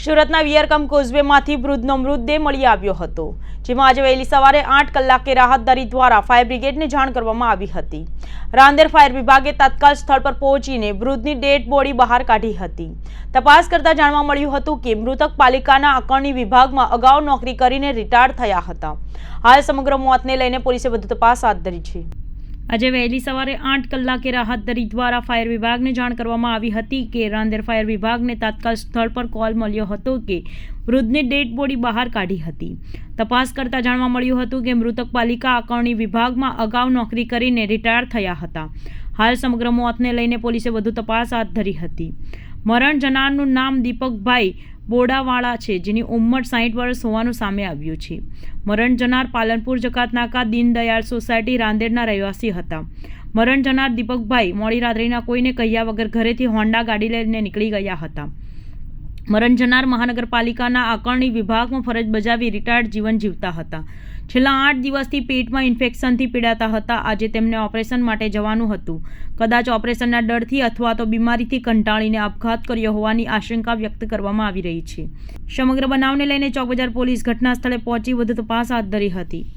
સુરતના વિયરકમ કોઝવેમાંથી વૃદ્ધનો મૃતદેહ મળી આવ્યો હતો, જેમાં આજે વહેલી સવારે આઠ કલાકે રાહતદારી દ્વારા ફાયર બ્રિગેડને જાણ કરવામાં આવી હતી. રાંદેર ફાયર વિભાગે તત્કાલ સ્થળ પર પહોંચીને વૃદ્ધની ડેડ બોડી બહાર કાઢી હતી. તપાસ કરતા જાણવા મળ્યું હતું કે મૃતક પાલિકાના આકારણી વિભાગમાં અગાઉ નોકરી કરીને રિટાયર થયા હતા. હાલ સમગ્ર મોતને લઈને પોલીસે વધુ તપાસ હાથ ધરી છે. આજે વહેલી સવારે આઠ કલાકે રાહતદારી દ્વારા ફાયર વિભાગને જાણ કરવામાં આવી હતી કે રાંદેર ફાયર વિભાગને તાત્કાલ સ્થળ પર કોલ મળ્યો હતો કે વૃદ્ધની ડેડ બોડી બહાર કાઢી હતી. તપાસ કરતા જાણવા મળ્યું હતું કે મૃતક પાલિકા આકારણી વિભાગમાં અગાઉ નોકરી કરીને રિટાયર થયા હતા. હાલ સમગ્ર મોતને લઈને પોલીસે વધુ તપાસ હાથ ધરી હતી. મરણ જનારનું નામ દીપકભાઈ બોડાવાળા છે, જેની ઉંમર સાહીઠ વર્ષ હોવાનું સામે આવ્યું છે. મરણ જનાર પાલનપુર જકાતનાકા દીનદયાળ સોસાયટી રાંદેરના રહેવાસી હતા. મરણ જનાર દીપકભાઈ મોડી રાત્રિના કોઈને કહ્યા વગર ઘરેથી હોન્ડા ગાડી લઈને નીકળી ગયા હતા. મરણ જનાર મહાનગરપાલિકાના આકારણી વિભાગમાં ફરજ બજાવી રિટાયર્ડ જીવન જીવતા હતા. છેલ્લા આઠ દિવસથી પેટમાં ઇન્ફેક્શનથી પીડાતા હતા. આજે તેમને ઓપરેશન માટે જવાનું હતું. કદાચ ઓપરેશનના ડરથી અથવા તો બીમારીથી કંટાળીને આપઘાત કર્યો હોવાની આશંકા વ્યક્ત કરવામાં આવી રહી છે. સમગ્ર બનાવને લઈને ચોકબજાર પોલીસ ઘટના સ્થળે પહોંચી વધુ તપાસ હાથ ધરી હતી.